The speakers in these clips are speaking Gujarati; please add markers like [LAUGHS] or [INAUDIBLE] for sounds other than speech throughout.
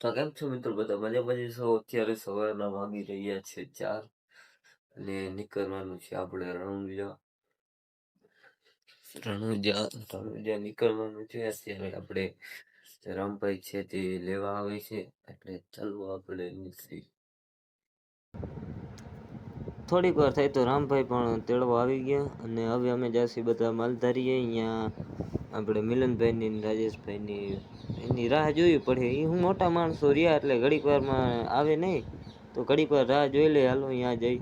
તો કેમ છો મિત્રો? બધા મજા મજા છો? અત્યારે સવારના વાગી રહ્યા છે ચાર અને નીકળવાનું છે આપણે રણુજા. રણુજા રણુજા નીકળવાનું છે. અત્યારે આપણે રામભાઈ છે તે લેવા આવે છે. એટલે ચાલો આપણે નીકળી થોડીક વાર થઈ તો રામભાઈ પણ તેડવા આવી ગયા અને હવે અમે જાસી બધા માલધારીએ અહીંયા આપણે મિલનભાઈની રાજેશભાઈની એની રાહ જોવી પડે. એ હું મોટા માણસો રહ્યા એટલે ઘડીક વારમાં આવે નહીં. તો ઘડીક વાર રાહ જોઈ લે હાલો અહીંયા જઈ.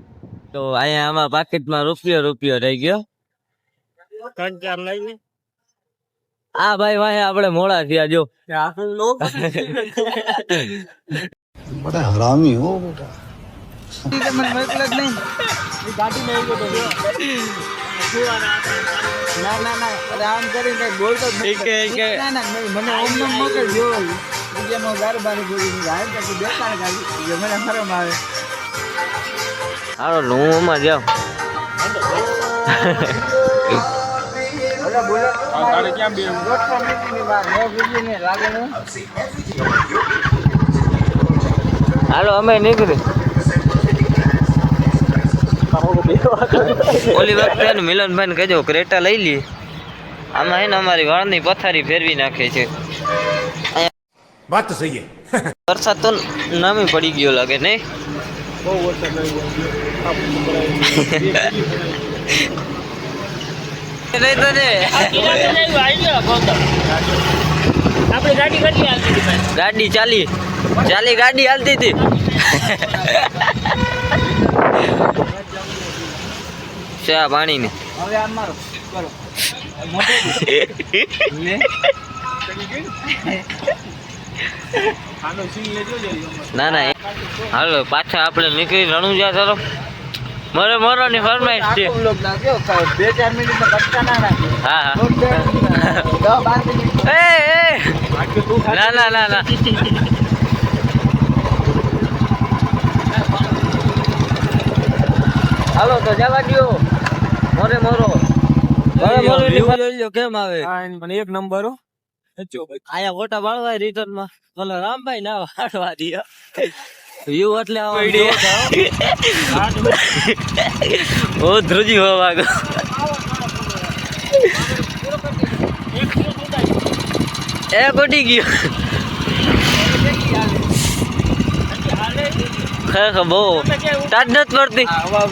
તો અહીંયા આમાં પાકેટમાં રૂપિયો રૂપિયો રહી ગયો. આ ભાઈ વાહે આપણે મોડા થયા જો. બડા હરામી હો બેટા. ગાડી નહીં ના ના ના અરે આમ કરીને બોલતો ના ના મને ઓમ નમ મોકલજો બીજામાં ગાર બાર બોલી દીધું. પછી. એટલે મને શરમ આવે હાલો હું આમાં જાઉં હાલો અમે તારે ક્યાં બે દોઢસો મીટરની વાર મેં બીજી ને લાગે ને હાલો અમે નીકળી ઓલી વખતે મિલનભાઈ ને કહેજો ક્રેટા લઈ લી. આમાં એને અમારી વાળની પથારી ફેરવી નાખે છે. વાત સહી વરસાદ તો નામી પડી ગયો લાગે નહીં? બહુ વરસાદ ગાડી ચાલી. ચાલી ગાડી હાલતી હતી. ચા પાણી ને હવે આમ મારો. કરો. [LAUGHS] ના ના હાલો પાછા આપણે નીકળી રણુજા તરફ. મરે મરો ની ફરમાઈશ છે. બે ચાર મિનિટમાં ના હા હા. Minute, minute. ના ના ના ના. હાલો તો જવા દ્યો. મોરે મારો અરે મારો જોઈ લ્યો કેમ આવે હા, એની પણ એક નંબર હો. આયા ફોટા વાળવા રિટર્નમાં બોલો રામભાઈ ના વાળવા દિયો યુ એટલે આવો ઓ ધ્રુજી હો વાગો એ કોટી ગયો ખરેખર બહુ. તાજ નથી પડતી. આવા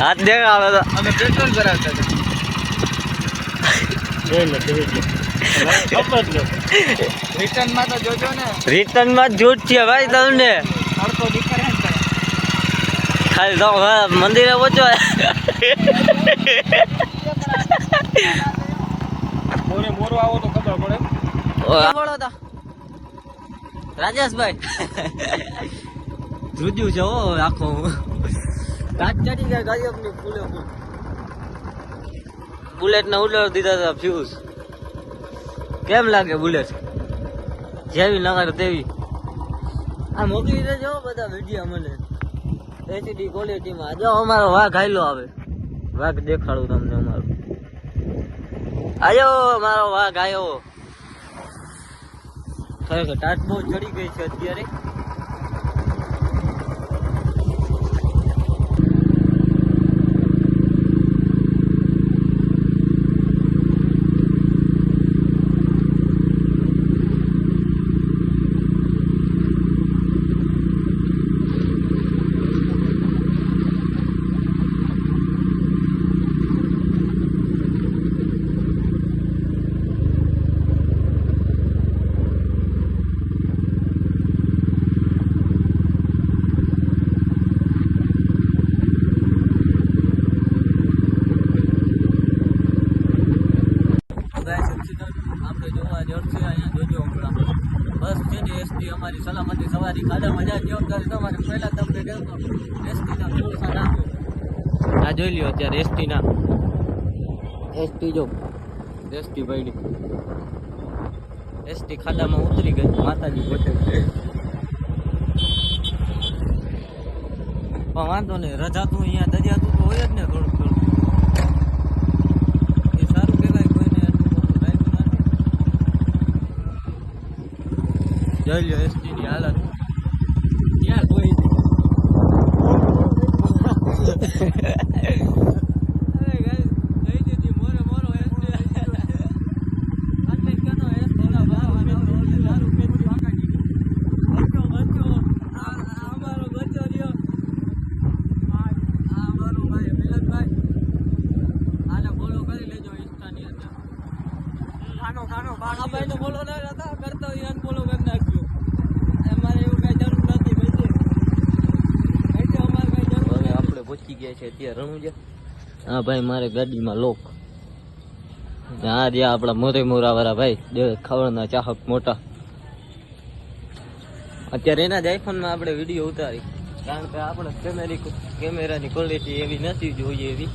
હાથ. Return માં તો. જોજો ને. રિટર્નમાં જૂઠ છે ભાઈ તમને. ખાલી તો મંદિરે પહોંચો. મોરે મોરો આવો તો ખબર પડે. રાજેશભાઈ. ધ્રુજ્યું છે હો આખો. કાચ ચડી ગયા ગાયબની ફૂલે ફૂલ બુલેટ ને ઉડાડી દીધા હતા ફ્યુઝ કેમ લાગે બુલેટ? જેવી લગાડ તેવી. આ મોકલી દેજો બધા વીડિયો મને. એચડી ક્વોલિટીમાં જો અમારો વાઘ હાયલો આવે. વાઘ દેખાડું તમને અમારો. આયો મારો વાઘ આયો. ખરેખર ટાટ બહુ ચડી ગઈ છે અત્યારે આપણે જોવા જડશે અહીંયા જોજો હમણાં બસ છે ને એસટી અમારી સલામતી સવારી ખાધા મજા જવાબદારી તમારે પહેલા તમને કહેતો એસટી ના ભરોસા રાખો આ જોઈ લ્યો અત્યારે એસટી ના એસટી જો. એસટી ભાઈ એસટી ખાડામાં ઉતરી ગઈ માતાજી પોતે પણ વાંધો નહીં રજાતું અહીંયા દરિયાતું તો હોય જ ને થોડું થોડું એ સારું કહેવાય કોઈને જોઈ લો એસટી ની હાલત. ક્યાં કોઈ [LAUGHS] છે ત્યાં રણુજા હા ભાઈ, મારે ગાડીમાં લોક. હા રહ્યા આપણા મોરે મોરા વાળા ભાઈ ખાવાના ચાહક મોટા. અત્યારે એના જ આઈફોનમાં આપણે વીડિયો ઉતારી. કારણ કે આપણે કેમેરી કેમેરાની ક્વોલિટી એવી નથી જોઈએ એવી.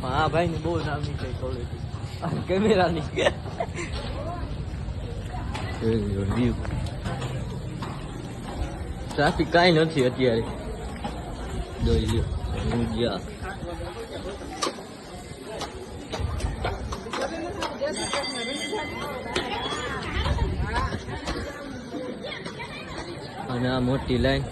પણ આ ભાઈની બહુ નામની છે ક્વોલિટી કેમેરાની ટ્રાફિક કાંઈ નથી અત્યારે. જોઈ લ્યો. અને આ મોટી લાઈન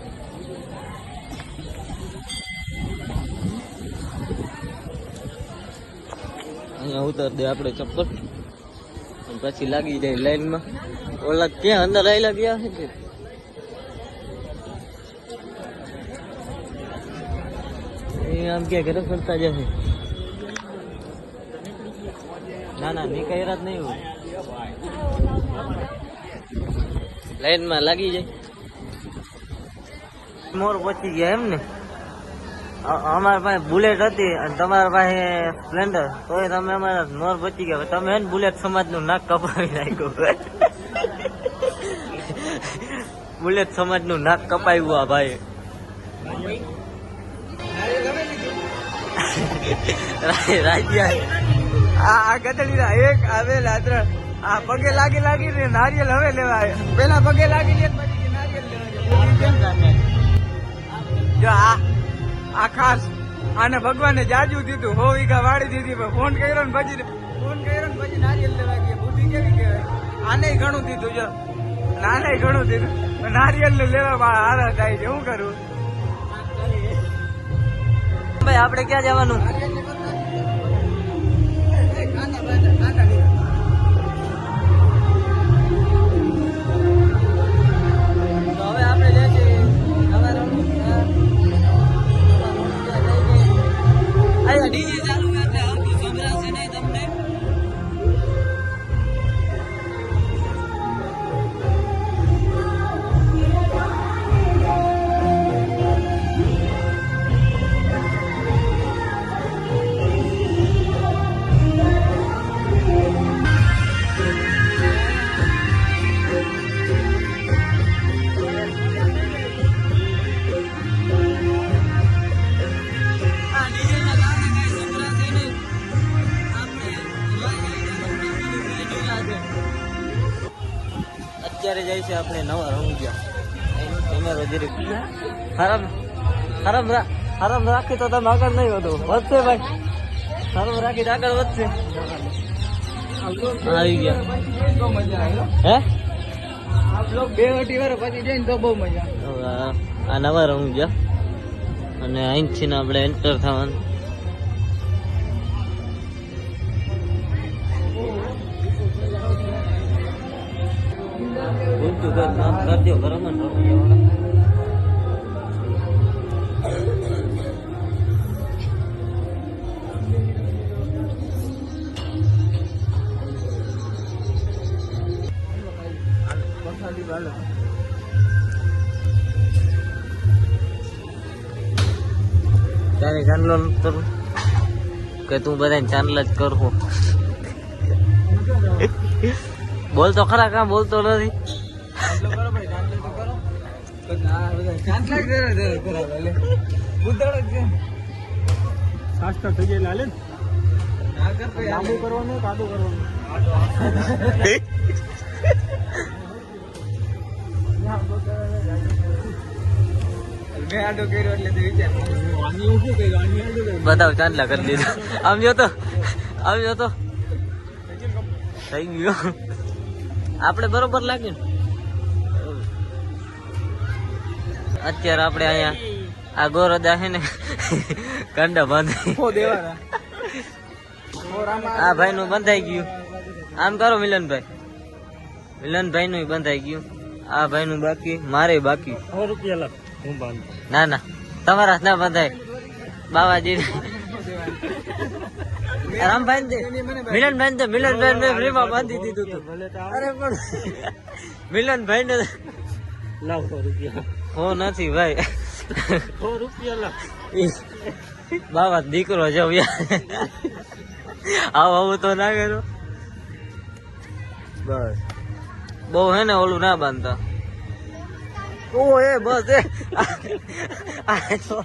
અહીંયા ઉતર દે આપણે ચપ્પલ. પછી લાગી જાય લાઈનમાં. ઓલા ક્યાં અંદર આવેલા ગયા છે કે એ આમ કે ઘરે ફરતા જશે ના ના નીકળ્યા જ નહીં હોય લાઈનમાં લાગી જાય મોર પહોંચી ગયા એમ ને અમારા પાસે બુલેટ હતી અને તમારા પાસે સ્પ્લેન્ડર તોય તમે અમારા મોર બચી ગયા તમે હે ને બુલેટ સમાજનું નાક કપાવી નાખ્યું બુલેટ સમાજનું નાક કપાવ્યું આ ભાઈ [LAUGHS] રાજ્યા. આ ગધડીના એક, આ પગે લાગી લાગી ને નારિયેલ હવે લેવાય. પેલા પગે લાગી લે જો આ આ આને ભગવાને જાજુ દીધું. હો વીઘા વાળી દીધી, પણ ફોન કર્યો ને પછી ફોન કર્યો ને પછી નારિયેલ લેવા ગયા બુદ્ધિ કેવી કહેવાય? આને ઘણું દીધું, જો. નાને ઘણું દીધું. નારિયેલ લેવા હારા થાય છે. શું કરું? ભાઈ આપણે ક્યાં જવાનું? જાય છે, આપણે નવા કેમેરો હરામ, હરમ હરમ રાખી તો તમે આગળ નહીં વધો. વધશે ભાઈ. હરમ રાખી તો આગળ વધશે. આવી ગયા. હે? બે અઢી વાર પછી જઈને તો બહુ મજા આ- નવા રંગ ગયા. અને અહીંથી આપણે એન્ટર થવાનું. ઊંચું કર નામ કરજો બરાબર તું બધાને ચાંદલ જ કરવો. બોલતો ખરા કામ બોલતો નથી? શાસ્ત્ર થઈ ગયેલા હાલે લાંબુ કરવાનું કાદુ કરવાનું બતાવ, ચાંદલા કરી દીધું. આમ જો તો, આમ જો તો. થઈ ગયો. આપણે બરોબર લાગે અત્યારે આપણે અહીંયા આ ગોરદા છે ને કંડા બાંધી. આ ભાઈ નું બંધાઈ ગયું. આમ કરો મિલનભાઈ. મિલનભાઈ નું બંધાઈ ગયું. આ ભાઈ નું બાકી મારે બાકી. ના ના. તમારા ના બંધાય. બાવાજી. રામભાઈ મિલનભાઈ ને મિલનભાઈ ને ફ્રીમાં બાંધી દીધું હતું અરે પણ મિલનભાઈ ને લાવ રૂપિયા. હો નથી ભાઈ. સો રૂપિયા લખ. બાબા દીકરો જો યાર આવું આવું તો ના કરો. બસ. બહુ હે ને ઓલું ના બાંધતા. ઓ એ બસ એ. આ તો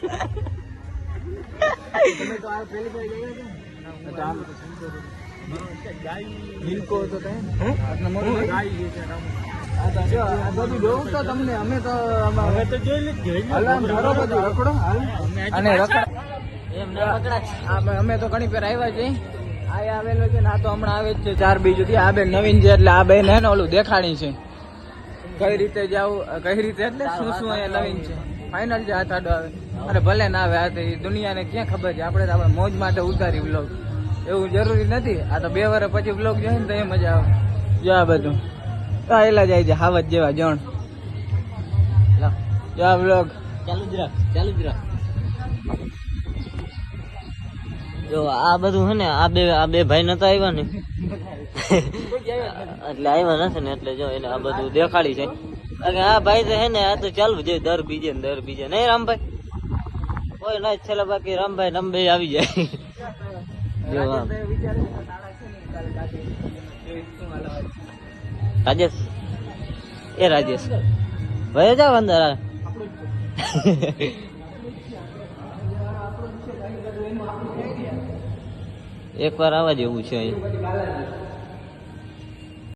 મિલકો તો કઈ આટલા મોટું આ તો જો, બધું તમને અમે તો અમે તો જોઈ લીધું હલામ ધરો બધું રખડો અને રખડ એમ ના પકડાય. આ અમે તો ઘણી ફેર આવ્યા છીએ. આ આવેલો છે ને આ તો હમણાં આવે જ છે ચાર બીજું થી આ બે નવીન છે એટલે આ બેન એને ઓલું દેખાણી છે. કઈ રીતે જાવું કઈ રીતે એટલે શું શું અહીંયા નવીન છે. ફાઇનલ છે હાથ આડો આવે. અરે ભલે ના આવે આ દુનિયાને ક્યાં ખબર છે? આપણે તો આપણે મોજ માટે ઉતારી બ્લોગ એવું જરૂરી નથી. આ તો બે વર્ષ પછી બ્લોગ જોઈએ ને તો એ મજા આવે. જો આ બધું. આ જાય છે, હાવજ જેવા, જણ. જો બ્લોગ ચાલુ જ રાખ, ચાલુ જ રાખ. જો, આ બધું હે ને, આ બે આ બે ભાઈ નતા આવ્યા ને. એટલે આવ્યા નથી ને, એટલે જો એને આ બધું દેખાડી છે. આ ભાઈ તો હે ને, આ તો ચાલુ છે દર બીજે ને દર બીજે. નહીં, રામભાઈ? કોઈ ના, છેલ્લા બાકી રામભાઈ રામભાઈ આવી જાય. જો. રાજેશ. એ રાજેશ. ભય જાવ અંદર. એકવાર [LAUGHS] એક વાર આવવા જેવું છે અહીં.